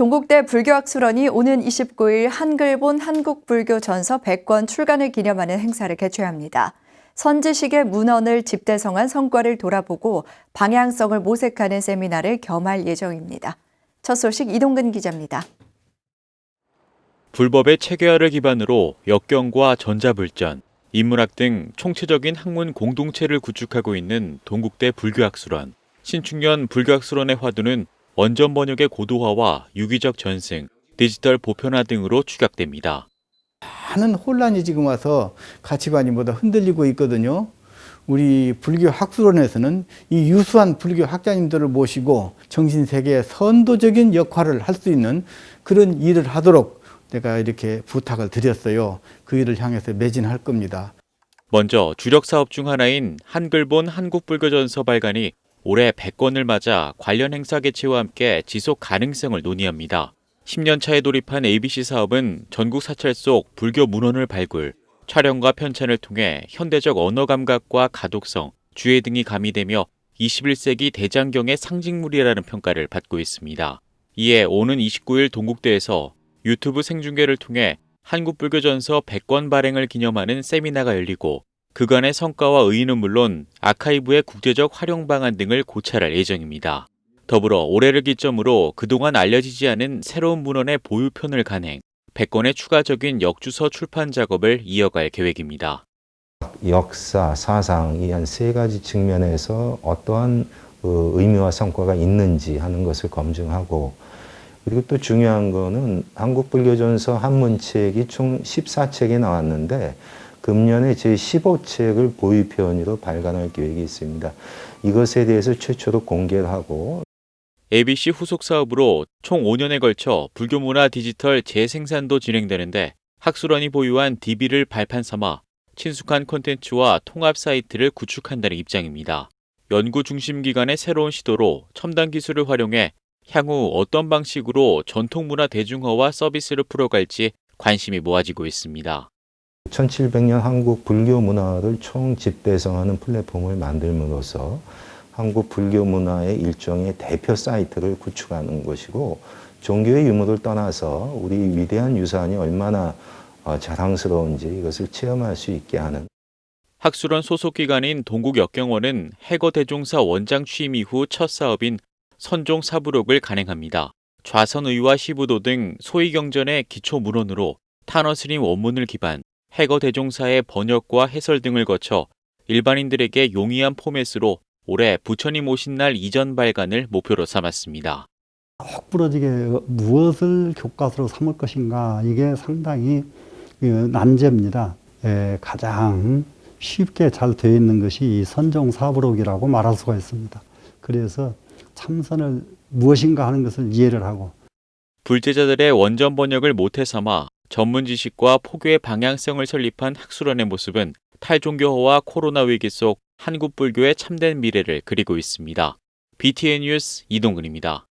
동국대 불교학술원이 오는 29일 한글본 한국불교 전서 100권 출간을 기념하는 행사를 개최합니다. 선지식의 문헌을 집대성한 성과를 돌아보고 방향성을 모색하는 세미나를 겸할 예정입니다. 첫 소식 이동근 기자입니다. 불법의 체계화를 기반으로 역경과 전자불전, 인문학 등 총체적인 학문 공동체를 구축하고 있는 동국대 불교학술원. 신축년 불교학술원의 화두는 원전 번역의 고도화와 유기적 전승, 디지털 보편화 등으로 추격됩니다. 많은 혼란이 지금 와서 가치관이 모두 흔들리고 있거든요. 우리 불교 학술원에서는 이 유수한 불교 학자님들을 모시고 정신 세계의 선도적인 역할을 할 수 있는 그런 일을 하도록 내가 이렇게 부탁을 드렸어요. 그 일을 향해서 매진할 겁니다. 먼저 주력 사업 중 하나인 한글본 한국불교전서 발간이 올해 100건을 맞아 관련 행사 개최와 함께 지속 가능성을 논의합니다. 10년 차에 돌입한 ABC 사업은 전국 사찰 속 불교 문헌을 발굴, 촬영과 편찬을 통해 현대적 언어 감각과 가독성, 주의 등이 가미되며 21세기 대장경의 상징물이라는 평가를 받고 있습니다. 이에 오는 29일 동국대에서 유튜브 생중계를 통해 한국불교전서 100권 발행을 기념하는 세미나가 열리고 그간의 성과와 의의는 물론 아카이브의 국제적 활용 방안 등을 고찰할 예정입니다. 더불어 올해를 기점으로 그동안 알려지지 않은 새로운 문헌의 보유편을 간행, 100권의 추가적인 역주서 출판 작업을 이어갈 계획입니다. 역사, 사상 이 한 세 가지 측면에서 어떠한 어, 의미와 성과가 있는지 하는 것을 검증하고 그리고 또 중요한 거는 한국불교전서 한문책이 총 14책이 나왔는데 금년에 제 15책을 보유편으로 발간할 계획이 있습니다. 이것에 대해서 최초로 공개를 하고 ABC 후속 사업으로 총 5년에 걸쳐 불교 문화 디지털 재생산도 진행되는데 학술원이 보유한 DB를 발판 삼아 친숙한 콘텐츠와 통합 사이트를 구축한다는 입장입니다. 연구 중심 기관의 새로운 시도로 첨단 기술을 활용해 향후 어떤 방식으로 전통 문화 대중화와 서비스를 풀어갈지 관심이 모아지고 있습니다. 1700년 한국 불교 문화를 총 집대성하는 플랫폼을 만들므로써 한국 불교 문화의 일종의 대표 사이트를 구축하는 것이고 종교의 유무를 떠나서 우리 위대한 유산이 얼마나 어, 자랑스러운지 이것을 체험할 수 있게 하는 학술원 소속 기관인 동국역경원은 해거 대종사 원장 취임 이후 첫 사업인 선종 사부록을 간행합니다. 좌선의와 시부도 등 소위 경전의 기초 문헌으로 탄어스님 원문을 기반, 해거 대종사의 번역과 해설 등을 거쳐 일반인들에게 용이한 포맷으로 올해 부처님 오신 날 이전 발간을 목표로 삼았습니다. 혹 부러지게 무엇을 교과서로 삼을 것인가 이게 상당히 그 난제입니다. 예, 가장 쉽게 잘 되어 있는 것이 이 선종사부록이라고 말할 수가 있습니다. 그래서 참선을 무엇인가 하는 것을 이해를 하고 불제자들의 원전 번역을 모태 삼아 전문 지식과 포교의 방향성을 설립한 학술원의 모습은 탈종교화와 코로나 위기 속 한국 불교의 참된 미래를 그리고 있습니다. BTN 뉴스 이동근입니다.